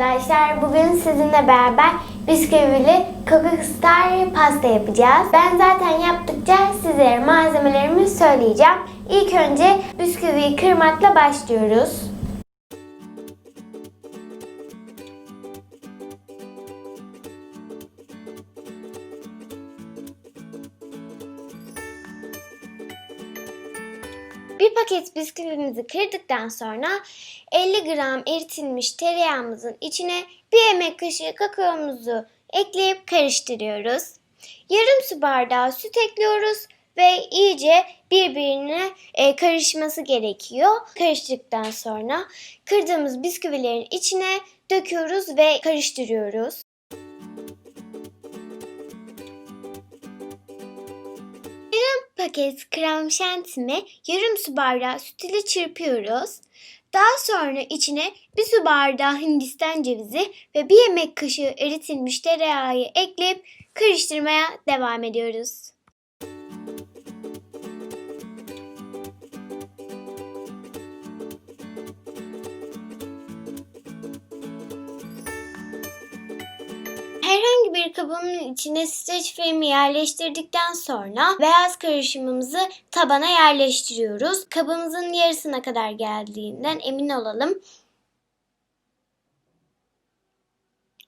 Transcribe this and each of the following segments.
arkadaşlar. Bugün sizinle beraber bisküvili Cookie Star pasta yapacağız. Ben zaten yaptıkça sizlere malzemelerimi söyleyeceğim. İlk önce bisküviyi kırmakla başlıyoruz. Bir paket bisküvimizi kırdıktan sonra 50 gram eritilmiş tereyağımızın içine bir yemek kaşığı kakaomuzu ekleyip karıştırıyoruz. Yarım su bardağı süt ekliyoruz ve iyice birbirine e, karışması gerekiyor. Karıştıktan sonra kırdığımız bisküvilerin içine döküyoruz ve karıştırıyoruz. Paket krem şantimi yarım su bardağı süt ile çırpıyoruz. Daha sonra içine bir su bardağı hindistan cevizi ve bir yemek kaşığı eritilmiş tereyağı ekleyip karıştırmaya devam ediyoruz. Herhangi bir kabın içine streç filmi yerleştirdikten sonra beyaz karışımımızı tabana yerleştiriyoruz. Kabımızın yarısına kadar geldiğinden emin olalım.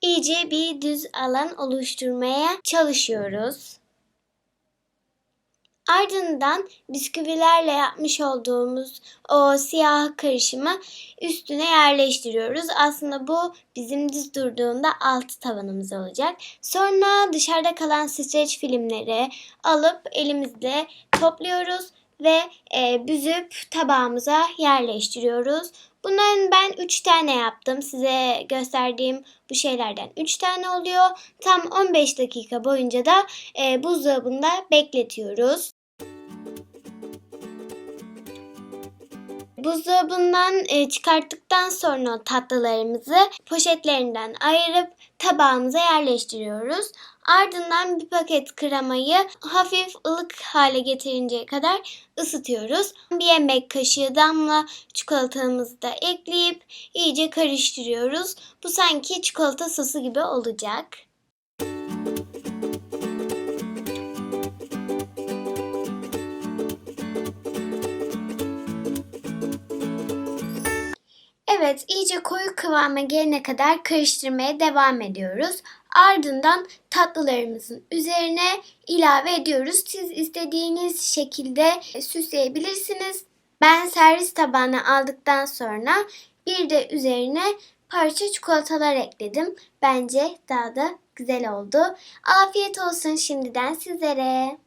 İyice bir düz alan oluşturmaya çalışıyoruz. Ardından bisküvilerle yapmış olduğumuz o siyah karışımı üstüne yerleştiriyoruz. Aslında bu bizim düz durduğunda altı tavanımız olacak. Sonra dışarıda kalan streç filmleri alıp elimizle topluyoruz ve e, büzüp tabağımıza yerleştiriyoruz. Bunların ben 3 tane yaptım. Size gösterdiğim bu şeylerden 3 tane oluyor. Tam 15 dakika boyunca da e, buzdolabında bekletiyoruz. Buzdolabından e, çıkarttıktan sonra tatlılarımızı poşetlerinden ayırıp tabağımıza yerleştiriyoruz. Ardından bir paket kremayı hafif ılık hale getirinceye kadar ısıtıyoruz. Bir yemek kaşığı damla çikolatamızı da ekleyip iyice karıştırıyoruz. Bu sanki çikolata sosu gibi olacak. Evet, iyice koyu kıvama gelene kadar karıştırmaya devam ediyoruz. Ardından tatlılarımızın üzerine ilave ediyoruz. Siz istediğiniz şekilde süsleyebilirsiniz. Ben servis tabağına aldıktan sonra bir de üzerine parça çikolatalar ekledim. Bence daha da güzel oldu. Afiyet olsun şimdiden sizlere.